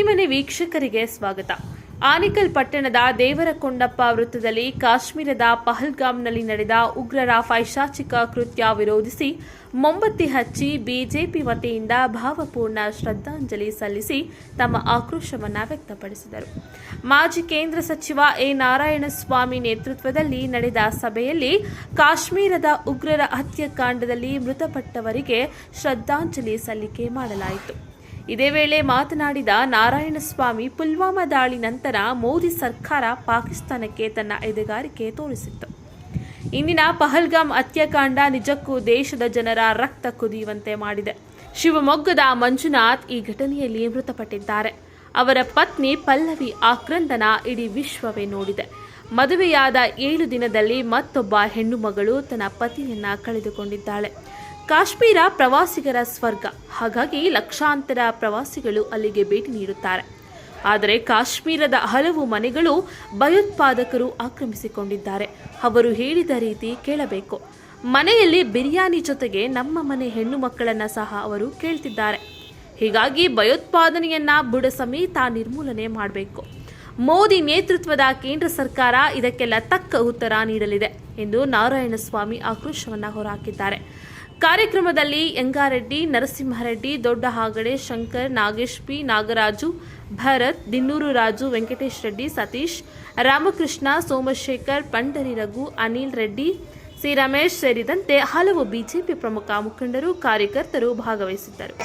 ಸುದ್ದಿಮನೆ ವೀಕ್ಷಕರಿಗೆ ಸ್ವಾಗತ. ಆನಿಕಲ್ ಪಟ್ಟಣದ ದೇವರಕೊಂಡಪ್ಪ ವೃತ್ತದಲ್ಲಿ ಕಾಶ್ಮೀರದ ಪಹಲ್ಗಾಮ್ನಲ್ಲಿ ನಡೆದ ಉಗ್ರರ ಪೈಶಾಚಿಕ ಕೃತ್ಯ ವಿರೋಧಿಸಿ ಮೊಂಬತ್ತಿ ಹಚ್ಚಿ ಬಿಜೆಪಿ ವತಿಯಿಂದ ಭಾವಪೂರ್ಣ ಶ್ರದ್ಧಾಂಜಲಿ ಸಲ್ಲಿಸಿ ತಮ್ಮ ಆಕ್ರೋಶವನ್ನು ವ್ಯಕ್ತಪಡಿಸಿದರು. ಮಾಜಿ ಕೇಂದ್ರ ಸಚಿವ ಎ. ನಾರಾಯಣಸ್ವಾಮಿ ನೇತೃತ್ವದಲ್ಲಿ ನಡೆದ ಸಭೆಯಲ್ಲಿ ಕಾಶ್ಮೀರದ ಉಗ್ರರ ಹತ್ಯಾಕಾಂಡದಲ್ಲಿ ಮೃತಪಟ್ಟವರಿಗೆ ಶ್ರದ್ಧಾಂಜಲಿ ಸಲ್ಲಿಕೆ ಮಾಡಲಾಯಿತು. ಇದೇ ವೇಳೆ ಮಾತನಾಡಿದ ನಾರಾಯಣಸ್ವಾಮಿ ಪುಲ್ವಾಮಾ ದಾಳಿ ನಂತರ ಮೋದಿ ಸರ್ಕಾರ ಪಾಕಿಸ್ತಾನಕ್ಕೆ ತನ್ನ ಎದೆಗಾರಿಕೆ ತೋರಿಸಿತ್ತು. ಇಂದಿನ ಪಹಲ್ಗಾಮ್ ಹತ್ಯಾಕಾಂಡ ನಿಜಕ್ಕೂ ದೇಶದ ಜನರ ರಕ್ತ ಕುದಿಯುವಂತೆ ಮಾಡಿದೆ. ಶಿವಮೊಗ್ಗದ ಮಂಜುನಾಥ್ ಈ ಘಟನೆಯಲ್ಲಿ ಮೃತಪಟ್ಟಿದ್ದಾರೆ. ಅವರ ಪತ್ನಿ ಪಲ್ಲವಿ ಆಕ್ರಂದನ ಇಡೀ ವಿಶ್ವವೇ ನೋಡಿದೆ. ಮದುವೆಯಾದ ಏಳು ದಿನದಲ್ಲಿ ಮತ್ತೊಬ್ಬ ಹೆಣ್ಣು ಮಗಳು ತನ್ನ ಪತಿಯನ್ನ ಕಳೆದುಕೊಂಡಿದ್ದಾಳೆ. ಕಾಶ್ಮೀರ ಪ್ರವಾಸಿಗರ ಸ್ವರ್ಗ. ಹಾಗಾಗಿ ಲಕ್ಷಾಂತರ ಪ್ರವಾಸಿಗಳು ಅಲ್ಲಿಗೆ ಭೇಟಿ ನೀಡುತ್ತಾರೆ. ಆದರೆ ಕಾಶ್ಮೀರದ ಹಲವು ಮನೆಗಳು ಭಯೋತ್ಪಾದಕರು ಆಕ್ರಮಿಸಿಕೊಂಡಿದ್ದಾರೆ. ಅವರು ಹೇಳಿದ ರೀತಿ ಕೇಳಬೇಕು. ಮನೆಯಲ್ಲಿ ಬಿರಿಯಾನಿ ಜೊತೆಗೆ ನಮ್ಮ ಮನೆ ಹೆಣ್ಣು ಮಕ್ಕಳನ್ನ ಸಹ ಅವರು ಕೇಳ್ತಿದ್ದಾರೆ. ಹೀಗಾಗಿ ಭಯೋತ್ಪಾದನೆಯನ್ನ ಬುಡ ಸಮೇತ ನಿರ್ಮೂಲನೆ ಮಾಡಬೇಕು. ಮೋದಿ ನೇತೃತ್ವದ ಕೇಂದ್ರ ಸರ್ಕಾರ ಇದಕ್ಕೆಲ್ಲ ತಕ್ಕ ಉತ್ತರ ನೀಡಲಿದೆ ಎಂದು ನಾರಾಯಣಸ್ವಾಮಿ ಆಕ್ರೋಶವನ್ನ ಹೊರಹಾಕಿದ್ದಾರೆ. ಕಾರ್ಯಕ್ರಮದಲ್ಲಿ ಯಂಗಾರೆಡ್ಡಿ ನರಸಿಂಹರೆಡ್ಡಿ ದೊಡ್ಡ ಹಾಗಡೆ ಶಂಕರ್, ನಾಗೇಶ್ ಪಿ, ನಾಗರಾಜು, ಭರತ್, ದಿನ್ನೂರು ರಾಜು, ವೆಂಕಟೇಶ್ ರೆಡ್ಡಿ, ಸತೀಶ್, ರಾಮಕೃಷ್ಣ, ಸೋಮಶೇಖರ್, ಪಂಡರಿ ರಘು, ಅನಿಲ್ ರೆಡ್ಡಿ, ಸಿ ರಮೇಶ್ ಸೇರಿದಂತೆ ಹಲವು ಬಿಜೆಪಿ ಪ್ರಮುಖ ಮುಖಂಡರು, ಕಾರ್ಯಕರ್ತರು ಭಾಗವಹಿಸಿದ್ದರು.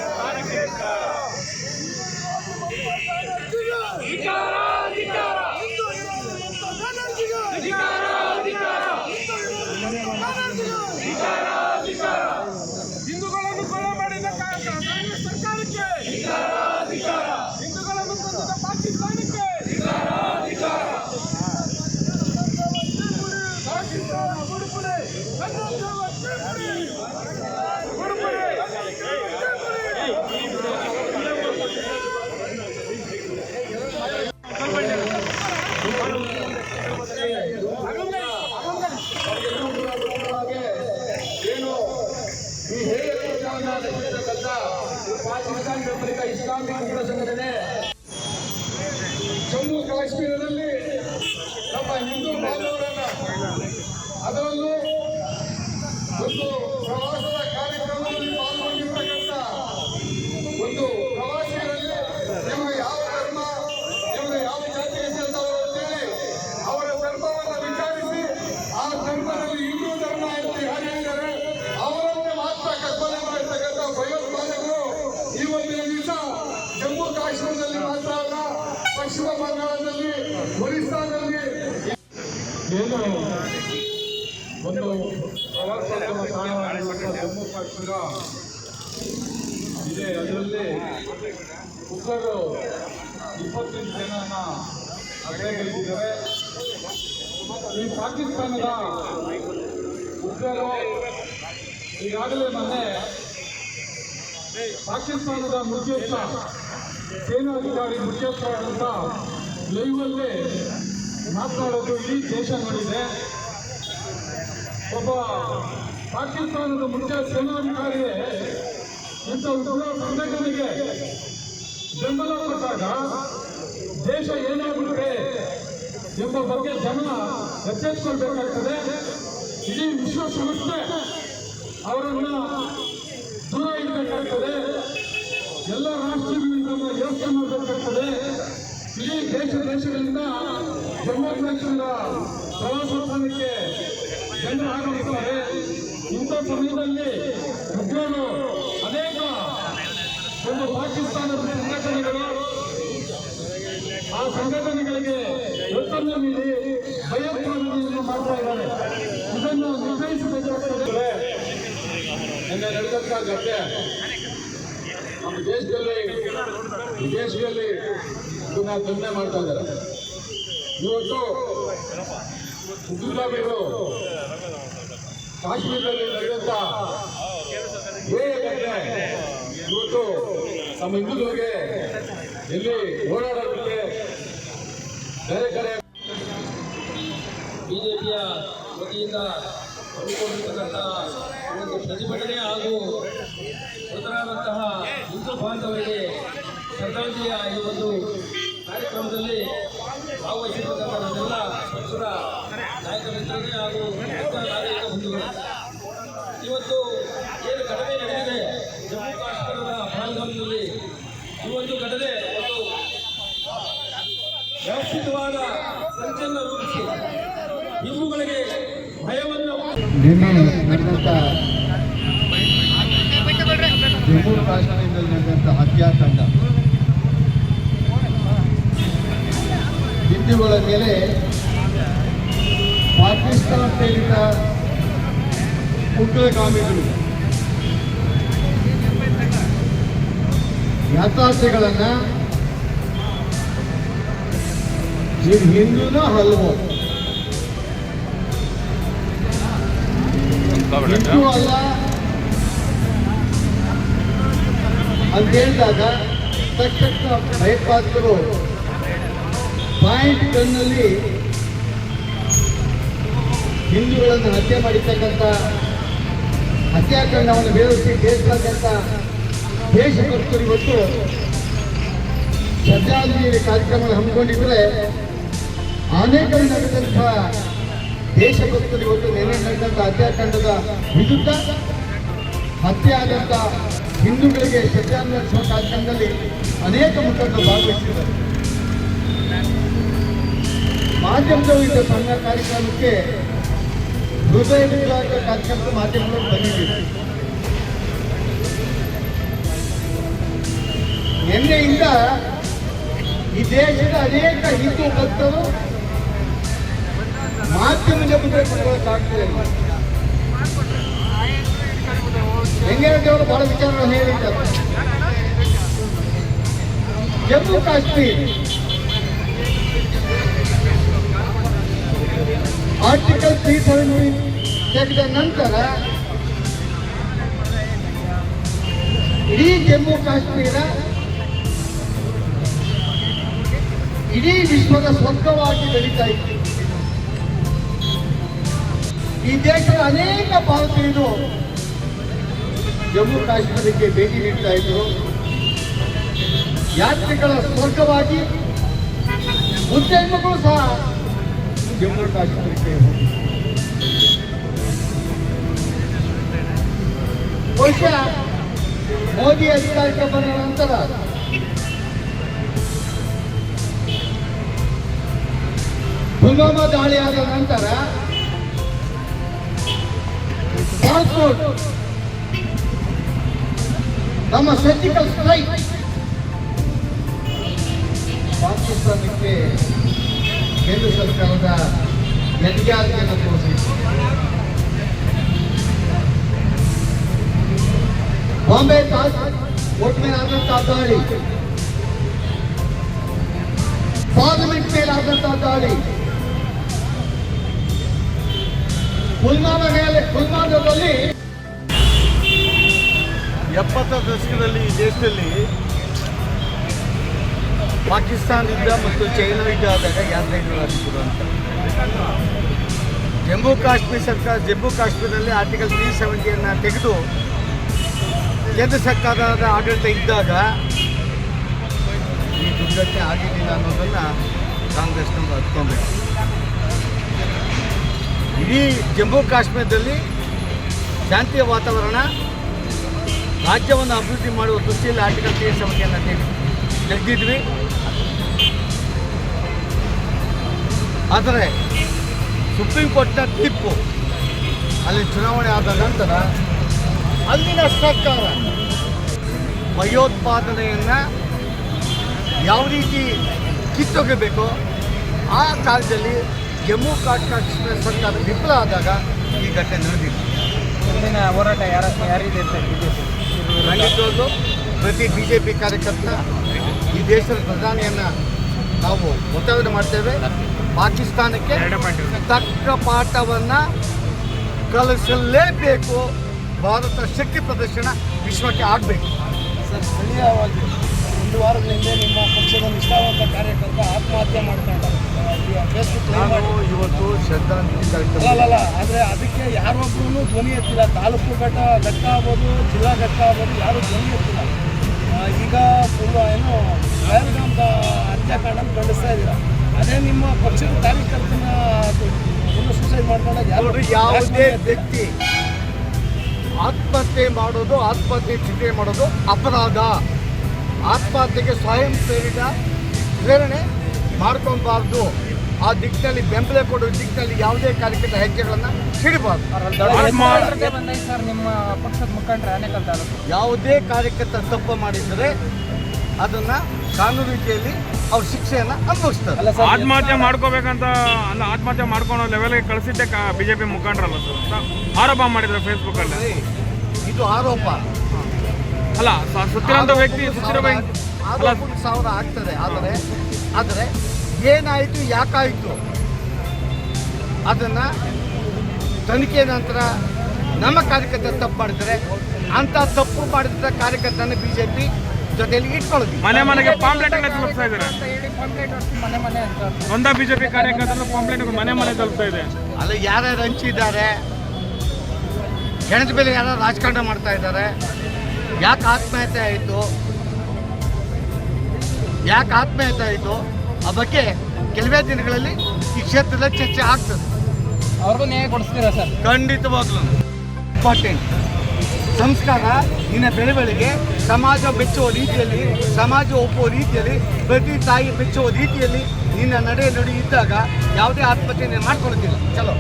ಕಾಶ್ಮೀರದಲ್ಲಿ ನಮ್ಮ ಹಿಂದೂ ಬಾಂಧವರನ್ನ ಅದರಲ್ಲೂ ಒಂದು ಪ್ರವಾಸದ ಕಾರ್ಯಕ್ರಮದಲ್ಲಿ ಪಾಲ್ಗೊಂಡಿರ್ತಕ್ಕಂಥ ಒಂದು ಪ್ರವಾಸಿಗರಲ್ಲಿ ನಿಮಗೆ ಯಾವ ಧರ್ಮ ನಿಮಗೆ ಯಾವ ಜಾತಿಗೆ ಸೇರಿದವರು ಅಂತೇಳಿ ಅವರ ಧರ್ಮವನ್ನು ವಿಚಾರಿಸಿ ಆ ಧರ್ಮದಲ್ಲಿ ಹಿಂದೂ ಧರ್ಮ ಅಂತ ಯಾರು ಹೇಳಿದ್ದಾರೆ ಅವರನ್ನೇ ಮಾತ್ರ ಕಲ್ಪನೆ ಮಾಡಿರ್ತಕ್ಕಂಥ ಭಯೋತ್ಪಾದಕರು ಈ ಒಂದು ದಿವಸ ಜಮ್ಮು ಕಾಶ್ಮೀರದಲ್ಲಿ ಮಾತ್ರ ಅಲ್ಲ ಪಶ್ಚಿಮ ಬಂಗಾಳದಲ್ಲಿ ಒರಿಸ್ಸಾದಲ್ಲಿ ಏನು? ಒಂದು ಪ್ರವಾಸೋದ್ಯಮ ತಾಣವಾಗಿರುವಂಥ ಜಮ್ಮು ಕಾಶ್ಮೀರ ಇದೆ. ಅದರಲ್ಲಿ ಉಗ್ರರು ಇಪ್ಪತ್ತೆಂಟು ಜನನ ಹತ್ಯೆಗೈದಿದ್ದಾರೆ ಈ ಪಾಕಿಸ್ತಾನದ ಉಗ್ರರು ಈಗಾಗಲೇ ಮೊನ್ನೆ ಪಾಕಿಸ್ತಾನದ ಮುಖ್ಯಸ್ಥ ಸೇನಾಧಿಕಾರಿ ಮುಖ್ಯಸ್ಥರಾದಂಥ ಲೈವಲ್ಲಿ ಮಾತನಾಡೋದು ಇಡೀ ದೇಶ ನೋಡಿದೆ ಒಬ್ಬ ಪಾಕಿಸ್ತಾನದ ಮುಖ್ಯ ಸೇನಾಧಿಕಾರಿಯೇ ಇಂಥ ಉಗ್ರ ಸಂಘಟನೆಗೆ ಬೆಂಬಲ ಕೊಟ್ಟಾಗ ದೇಶ ಏನಾಗುತ್ತೆ ಎಂಬ ಬಗ್ಗೆ ಜನ ಎಚ್ಚೆತ್ತುಕೊಳ್ಬೇಕಾಗ್ತದೆ ಇಡೀ ವಿಶ್ವಸಂಸ್ಥೆ ಅವರನ್ನು ದೂರ ಇಡಬೇಕಾಗ್ತದೆ. ಎಲ್ಲ ರಾಷ್ಟ್ರಗಳಿಂದ ಯೋಚನೆ ಮಾಡಬೇಕಾಗ್ತದೆ. ಇಡೀ ದೇಶ ದೇಶಗಳಿಂದ ಜಮ್ಮು ಕಾಶ್ಮೀರ ಪ್ರವಾಸೋದ್ಯಮಕ್ಕೆ ಜನರು ಆಗಮಿಸುತ್ತಾರೆ. ಇಂಥ ಸಮಯದಲ್ಲಿ ಉಗ್ರರು ಅನೇಕ ಒಂದು ಪಾಕಿಸ್ತಾನದ ಸಂಘಟನೆಗಳು ಆ ಸಂಘಟನೆಗಳಿಗೆ ಒತ್ತನ್ನು ನೀಡಿ ಭಯೋತ್ಪಾದನೆಯನ್ನು ಮಾಡ್ತಾ ಇದ್ದಾರೆ. ಇದನ್ನು ನಿರ್ಣಯಿಸಬೇಕಾಗ್ತದೆ ನಿನ್ನೆ ನಡೆದಂತ ಘಟನೆ ನಮ್ಮ ದೇಶದಲ್ಲಿ, ವಿದೇಶದಲ್ಲಿ ಇದನ್ನ ದಂಧೆ ಮಾಡ್ತಾ ಇದ್ದಾರೆ. ಇವತ್ತು ಉಗ್ರಗಾಮಿಗಳು ಕಾಶ್ಮೀರದಲ್ಲಿ ನಡೆದಂತ ಬೇರೆ ಘಟನೆ ಇವತ್ತು ನಮ್ಮ ಹಿಂದೂಗಳಿಗೆ ಇಲ್ಲಿ ಓಡಾಡೋದಕ್ಕೆ ಬೇರೆ ಕಡೆ ಬಿಜೆಪಿಯ ವತಿಯಿಂದ ಹಮ್ಮಿಕೊಂಡಿರ್ತಕ್ಕಂಥ ಒಂದು ಪ್ರತಿಭಟನೆ ಹಾಗೂ ಮೃತರಾದಂತಹ ಹಿಂದೂ ಬಾಂಧವರಿಗೆ ಶ್ರದ್ಧಾಂಜಲಿಯ ಈ ಒಂದು ಕಾರ್ಯಕ್ರಮದಲ್ಲಿ ನನ್ನೆಲ್ಲ ಪಕ್ಷದ ನಾಯಕ ಮಿತ್ರರೇ ಹಾಗೂ ನಾಗರಿಕ ಇವತ್ತು ಏನು ಘಟನೆ ನಡೆದಿದೆ? ಜಮ್ಮು ಕಾಶ್ಮೀರದ ಪಹಲ್ಗಾಮ್ನಲ್ಲಿ ಒಂದು ಘಟನೆ ಒಂದು ವ್ಯವಸ್ಥಿತವಾದ ಸಂಚಲನ ರೂಪಿಸಿ ಭಯವನ್ನು ನಿನ್ನೆ ಜಮ್ಮು ಕಾಶ್ಮೀರದಲ್ಲಿ ನಡೆದಂಥ ಹತ್ಯಾಕಾಂಡ ಹಿಂದೂಗಳ ಮೇಲೆ ಪಾಕಿಸ್ತಾನ ಪ್ರೇರಿತ ಉಗ್ರಗಾಮಿಗಳು ಯಾತ್ರಾರ್ಥಿಗಳನ್ನ ಇದು ಹಿಂದೂನ ಹಲ್ವೋ. ಹಿಂದೂ ಅಲ್ಲ. ಅಂತ ಹೇಳಿದಾಗ ತಕ್ಷಣ ಭಯೋತ್ಪಾದಕರು ಪಾಯಿಂಟ್ ಟನ್ನಲ್ಲಿ ಹಿಂದೂಗಳನ್ನು ಹತ್ಯೆ ಮಾಡಿರ್ತಕ್ಕಂಥ ಹತ್ಯಾಕಾಂಡವನ್ನು ವಿರೋಧಿಸಿ ದೇಶದಾದ್ಯಂತ ದೇಶಭಕ್ತರು ಇವತ್ತು ಶ್ರದ್ಧಾಂಜಲಿ ಕಾರ್ಯಕ್ರಮ ಹಮ್ಮಿಕೊಂಡಿದ್ರೆ ಅನೇಕ ನಡೆದಂಥ ದೇಶಭಕ್ತರು ಇವತ್ತು ನೆನೆ ನಡೆದಂಥ ಹತ್ಯಾಕಾಂಡದ ವಿರುದ್ಧ ಹತ್ಯೆ ಹಿಂದೂಗಳಿಗೆ ಶ್ರದ್ಧಾಂಜಲಿ ಕಾರ್ಯಕ್ರಮದಲ್ಲಿ ಅನೇಕ ಮುಖಂಡರು ಭಾಗವಹಿಸಿದ್ದಾರೆ. ಮಾಧ್ಯಮದವರು ಸಂಘ ಕಾರ್ಯಕ್ರಮಕ್ಕೆ ಹೃದಯ ಕಾರ್ಯಕ್ರಮ ಕಾರ್ಯಕ್ರಮದ ಮಾಧ್ಯಮಗಳು ಬಂದಿದ್ದೀವಿ. ನಿನ್ನೆಯಿಂದ ಈ ದೇಶದ ಅನೇಕ ಹಿಂದೂ ಭಕ್ತರು ಮಾಧ್ಯಮದ ಮುಂದೆ ಕುತ್ಕೊಳ್ಳೋಕ್ಕಾಗ್ತಿಲ್ಲ ವೆಂಕಯ್ಯದೇವರು ಬಹಳ ವಿಚಾರಗಳನ್ನು ಹೇಳಿದ್ದಾರೆ. Jammu Kashmir article three seventy ತೆಗೆದ ನಂತರ ಇಡೀ ಜಮ್ಮು ಕಾಶ್ಮೀರ ಇಡೀ ವಿಶ್ವದ ಸ್ವರ್ಗವಾಗಿ ಬೆಳೀತಾ ಇತ್ತು ಈ ದೇಶದ ಅನೇಕ ಭಾರತೀಯರು ಜಮ್ಮು ಕಾಶ್ಮೀರಕ್ಕೆ ಭೇಟಿ ನೀಡ್ತಾ ಇದ್ರು ಯಾತ್ರಿಗಳ ಸ್ವರ್ಗವಾಗಿ ಉದ್ಯಮಗಳು ಸಹ ಕಾಶ್ಮೀರಕ್ಕೆ ಹೋಗಿ ಬಹುಶಃ ಮೋದಿ ಅಧಿಕಾರಕ್ಕೆ ಬಂದ ನಂತರ ಪುಲ್ವಾಮಾ ದಾಳಿ ಆದ ನಂತರ ಟ್ರಾನ್ಸ್ಪೋರ್ಟ್ ನಮ್ಮ ಸರ್ಜಿಕಲ್ ಸ್ಟ್ರೈಕ್ ಪಾಕಿಸ್ತಾನಕ್ಕೆ ಕೇಂದ್ರ ಸರ್ಕಾರದ ಎದೆಗಾರಿಕೆಯನ್ನು ತೋರಿಸಿ. ಬಾಂಬೆ ತಾಜ್ ಮೇಲೆ ಆದಂತಹ ದಾಳಿ ಪಾರ್ಲಿಮೆಂಟ್ ಮೇಲೆ ಆದಂತಹ ದಾಳಿ ಪುಲ್ವಾಮಾ ಮೇಲೆ ಪುಲ್ವಾಮಾದಲ್ಲಿ ಎಪ್ಪತ್ತರ ದಶಕದಲ್ಲಿ ಈ ದೇಶದಲ್ಲಿ ಪಾಕಿಸ್ತಾನ ಯುದ್ಧ ಮತ್ತು ಚೈನಾ ಯುದ್ಧ ಆದಾಗ ಯಾತ್ರೆಗಳಾಗಿದ್ದರು ಅಂತ. ಜಮ್ಮು ಕಾಶ್ಮೀರ ಸರ್ಕಾರ, ಜಮ್ಮು ಕಾಶ್ಮೀರದಲ್ಲಿ ಆರ್ಟಿಕಲ್ ತ್ರೀ ಸೆವೆಂಟಿಯನ್ನು ತೆಗೆದು ಕೇಂದ್ರ ಸರ್ಕಾರದ ಆಡಳಿತ ಇದ್ದಾಗ ಈ ದುರ್ಘಟನೆ ಆಗಿರಲಿಲ್ಲ ಅನ್ನೋದನ್ನು ಕಾಂಗ್ರೆಸ್ನವರು ಹತ್ಕೊಬೇಕು ಇಡೀ ಜಮ್ಮು ಕಾಶ್ಮೀರದಲ್ಲಿ ಶಾಂತಿಯ ವಾತಾವರಣ, ರಾಜ್ಯವನ್ನು ಅಭಿವೃದ್ಧಿ ಮಾಡುವ ದೃಷ್ಟಿಯಲ್ಲಿ ಆರ್ಟಿಕಲ್ ತ್ರೀ ಸೆವೆಂಟಿಯನ್ನು ತೆಗೆ ತೆಗೆದಿದ್ವಿ ಆದರೆ ಸುಪ್ರೀಂ ಕೋರ್ಟ್ನ ತೀರ್ಪು ಅಲ್ಲಿ ಚುನಾವಣೆ ಆದ ನಂತರ ಅಲ್ಲಿನ ಸರ್ಕಾರ ಭಯೋತ್ಪಾದನೆಯನ್ನು ಯಾವ ರೀತಿ ಕಿತ್ತೊಗಬೇಕು ಆ ಕಾಲದಲ್ಲಿ ಜಮ್ಮು ಕಾಶ್ಮೀರ ಸರ್ಕಾರ ವಿಫಲ ಆದಾಗ ಈ ಘಟನೆ ನಡೆದಿದೆ. ಮುಂದಿನ ಹೋರಾಟ ಯಾರ ಯಾರಿದೆ ಖಂಡಿತವಾಗ್ಲೂ ಪ್ರತಿ ಬಿ ಜೆ ಪಿ ಕಾರ್ಯಕರ್ತ ಈ ದೇಶದ ಪ್ರಧಾನಿಯನ್ನು ನಾವು ಒತ್ತಾಯ ಮಾಡ್ತೇವೆ. ಪಾಕಿಸ್ತಾನಕ್ಕೆ ತಕ್ಕ ಪಾಠವನ್ನು ಕಲಿಸಲೇಬೇಕು. ಭಾರತ ಶಕ್ತಿ ಪ್ರದರ್ಶನ ವಿಶ್ವಕ್ಕೆ ಆಗಬೇಕು. ಸರ್ ಸ್ಥಳೀಯವಾಗಿ ಒಂದು ವಾರದ ಹಿಂದೆ ನಿಮ್ಮ ಪಕ್ಷದ ನಿಷ್ಠಾವಂತ ಕಾರ್ಯಕರ್ತ ಆತ್ಮಹತ್ಯೆ ಮಾಡ್ತಾ ಫೇಸ್ಬುಕ್ ಲೈವ್ ನಾನು ಮಾಡಿ ಇವತ್ತು ಶ್ರದ್ಧಾಂಜಲಿ ಕಾರ್ಯಕ್ರಮ ಆದರೆ ಅದಕ್ಕೆ ಯಾರೊಬ್ಬರೂ ಧ್ವನಿ ಎತ್ತಿಲ್ಲ. ತಾಲೂಕು ಘಟ್ಟ ಘಟ್ಟ ಆಗ್ಬೋದು ಜಿಲ್ಲಾ ಘಟ್ಟ ಆಗ್ಬೋದು ಯಾರು ಧ್ವನಿ ಎತ್ತಿಲ್ಲ. ಈಗ ಫುಲ್ಲು ಏನು ಪಹಲ್ಗಾಮ್ದ ಹತ್ಯಾಕಾಂಡ ಖಂಡಿಸ್ತಾ ಇದ್ದೀರಾ? ಅದೇ ನಿಮ್ಮ ಪಕ್ಷದ ಕಾರ್ಯಕರ್ತನ ಫುಲ್ ಸೂಸೈಡ್ ಮಾಡ್ಕೊಂಡಾಗ ಯಾರು? ಯಾವುದೇ ವ್ಯಕ್ತಿ ಆತ್ಮಹತ್ಯೆ ಮಾಡೋದು ಆತ್ಮಹತ್ಯೆ ಚಿಂತೆ ಮಾಡೋದು ಅಪರಾಧ. ಆತ್ಮಹತ್ಯೆಗೆ ಸ್ವಯಂ ಪ್ರೇರಿತ ಪ್ರೇರಣೆ ಮಾಡ್ಕೊಬಾರ್ದು ಆ ದಿಕ್ಕಿನಲ್ಲಿ ಬೆಂಬಲ ಕೊಡುವ ದಿಕ್ಕಿನಲ್ಲಿ ಯಾವುದೇ ಕಾರ್ಯಕ್ರಮ ಹೆಜ್ಜೆಗಳನ್ನು ಸಿಡಬಾರ್ದು ಸರ್ ನಿಮ್ಮ ಪಕ್ಷದ ಮುಖಂಡರು ಆನೇಕಲ್ ತಾಲೂಕು. ಯಾವುದೇ ಕಾರ್ಯಕರ್ತ ತಪ್ಪು ಮಾಡಿದರೆ ಅದನ್ನ ಕಾನೂನು ರೀತಿಯಲ್ಲಿ ಅವ್ರ ಶಿಕ್ಷೆಯನ್ನು ಅನುಭವಿಸ್ತಾರೆ ಆತ್ಮಹತ್ಯೆ ಮಾಡ್ಕೋಬೇಕಂತ ಅಲ್ಲ ಆತ್ಮಹತ್ಯೆ ಮಾಡ್ಕೊಳೋ ಲೆವೆಲ್ಗೆ ಕಳಿಸಿದ್ದೆ ಬಿಜೆಪಿ ಮುಖಂಡರಲ್ಲ ಸರ್ ಆರೋಪ ಮಾಡಿದ್ರು ಫೇಸ್ಬುಕ್ ಅಲ್ಲಿ. ಇದು ಆರೋಪ. ಅಲ್ಲ ಸುತ್ತಿರೋ ವ್ಯಕ್ತಿ ಸುತ್ತಿರೋ ಸಾವಿರ ಆಗ್ತದೆ ಆದರೆ ಆದರೆ ಏನಾಯಿತು ಯಾಕಾಯಿತು? ಅದನ್ನು ತನಿಖೆ ನಂತರ ನಮ್ಮ ಕಾರ್ಯಕರ್ತ ತಪ್ಪು ಮಾಡಿದರೆ ಅಂಥ ತಪ್ಪು ಮಾಡಿದ ಕಾರ್ಯಕರ್ತನ ಬಿ ಜೆ ಪಿ ಜೊತೆಯಲ್ಲಿ ಇಟ್ಕೊಳ್ಳೋದು. ಮನೆ ಮನೆಗೆ ಪಾಂಪ್ಲೆಟ್ ತಲುಪ್ತಾ ಇದ್ದಾರೆ. ಅಂತ ಹೇಳಿ ಕಂಪ್ಲೇಂಟ್ ಹೊಡ್ಸಿ ಮನೆ ಮನೆ ಅಂತ ಒಂದ ಬಿಜೆಪಿ ಕಾರ್ಯಕರ್ತರು ಪಾಂಪ್ಲೆಟ್ ಮನೆ ಮನೆ ತಲುಪ್ತಾ ಇದೆ. ಅಲ್ಲ ಯಾರ್ಯಾರು ಹಂಚಿದ್ದಾರೆ? ಹೆಣದ ಮೇಲೆ ಯಾರು ರಾಜಕಾರಣ ಮಾಡ್ತಾ ಇದ್ದಾರೆ? ಯಾಕೆ ಆತ್ಮಹತ್ಯೆ ಆಯಿತು? ಯಾಕೆ ಆತ್ಮಹತ್ಯೆ ಆಯಿತು? ಆ ಬಗ್ಗೆ ಕೆಲವೇ ದಿನಗಳಲ್ಲಿ ಈ ಕ್ಷೇತ್ರದ ಚರ್ಚೆ ಆಗ್ತದೆ. ಅವ್ರಿಗೂ ನ್ಯಾಯ ಕೊಡಿಸ್ತೀರಾ ಸರ್? ಖಂಡಿತವಾಗ್ಲೂ. ಇಂಪಾರ್ಟೆಂಟ್ ಸಂಸ್ಕಾರ ನಿನ್ನ ಬೆಳವಣಿಗೆ ಸಮಾಜ ಬೆಚ್ಚುವ ರೀತಿಯಲ್ಲಿ ಸಮಾಜ ಒಪ್ಪುವ ರೀತಿಯಲ್ಲಿ ಪ್ರತಿ ತಾಯಿ ಬೆಚ್ಚುವ ರೀತಿಯಲ್ಲಿ ನಿನ್ನ ನಡೆ ನಡೆ ಇದ್ದಾಗ ಯಾವುದೇ ಆತ್ಮಹತ್ಯೆ ಮಾಡ್ಕೊಳ್ಳೋದಿಲ್ಲ ಚಲೋ.